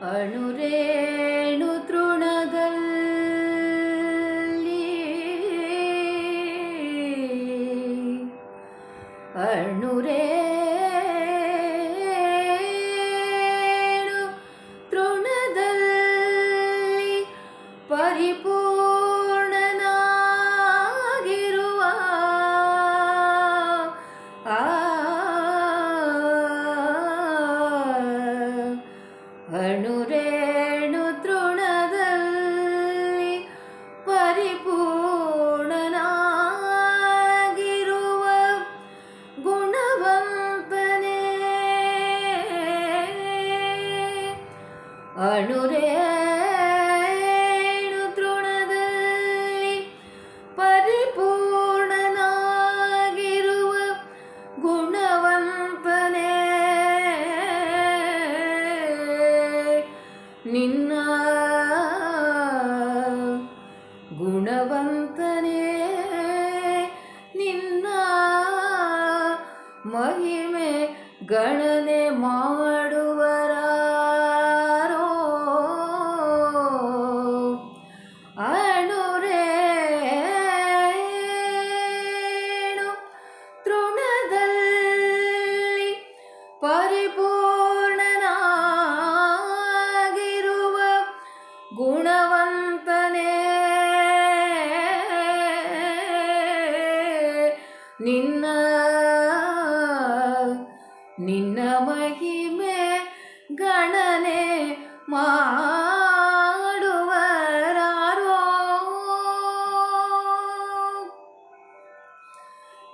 ಅಣುರೇಣು ತೃಣದಲ್ಲಿ ಅಣುರೇ ತೃಣದಲ್ಲಿ ಅಣುರೇಣು ನಿನ್ನ ಗುಣವಂತನೇ ನಿನ್ನ ಮಹಿಮೆ ಗಣನೆ ಮಾಡುವರಾರೋ. ಅಣುರೇಣು ತೃಣದಲ್ಲಿ ಪರಿಪೂರ್ಣನಾಗಿರುವ ನಿನ್ನ ನಿನ್ನ ಮಹಿಮೆ ಗಣನೆ ಮಾಡುವರಾರೋ.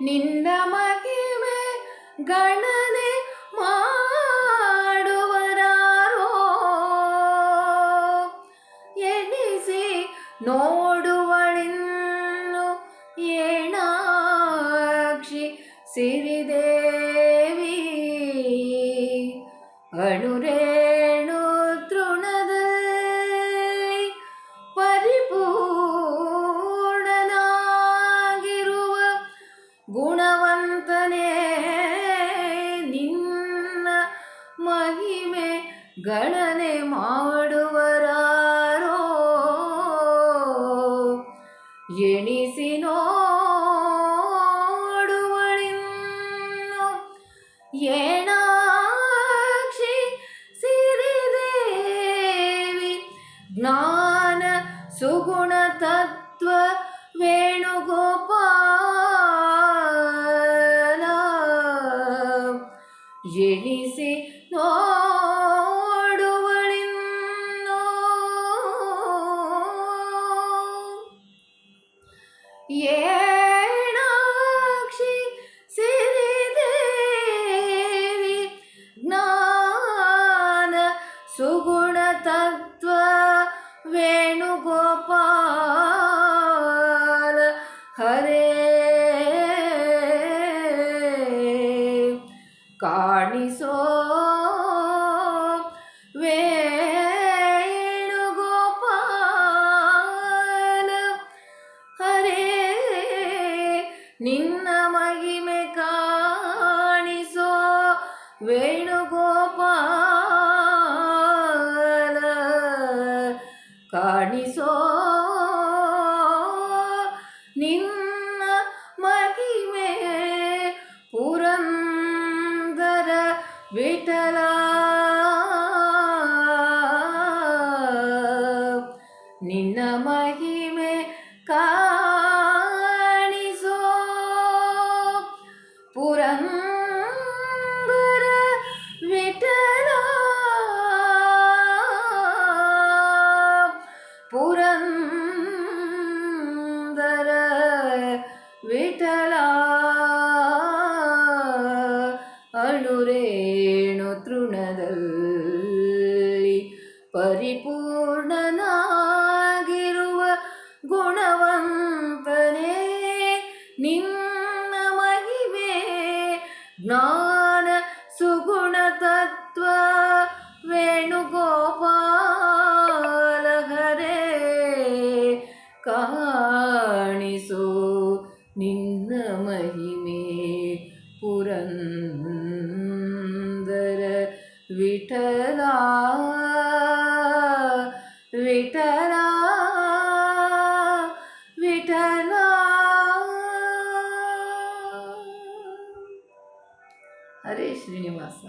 ನಿನ್ನ ಮಹಿಮೆ ಗಣನೆ ಸಿರಿದೇವಿ ಅಣುರೇಣು ತೃಣದಲ್ಲಿ ಪರಿಪೂರ್ಣನಾಗಿರುವ ಗುಣವಂತನೇ ನಿನ್ನ ಮಹಿಮೆ ಗಣನೆ ಮಾಡುವರಾರೋ. ಎಣಿಸಿ ಜ್ಞಾನ ಸುಗುಣ ತತ್ವ ವೇಣುಗೋಪಾಲ. ಎಣಿಸಿ ನೋಡುವಳಿನ್ನೋ. ಏಣಾಕ್ಷಿ ಸಿರಿದೇವಿ ಜ್ಞಾನ ಸುಗುಣ ತತ್ವ ಕಾಣಿಸೋ? ವೇಣುಗೋಪಾಲ ಹರೇ ನಿನ್ನ ಮಹಿಮೆ ಕಾಣಿಸೋ ವೇಣುಗೋಪಾಲ ಕಾಣಿಸೋ ವಿಠಲ. ನಿನ್ನ ಮಹಿಮೆ ಕಾಣಿಸೋ ಪರಿಪೂರ್ಣನಾಗಿರುವ ಗುಣವಂತನೇ ಹರೇ ಶ್ರೀನಿವಾಸ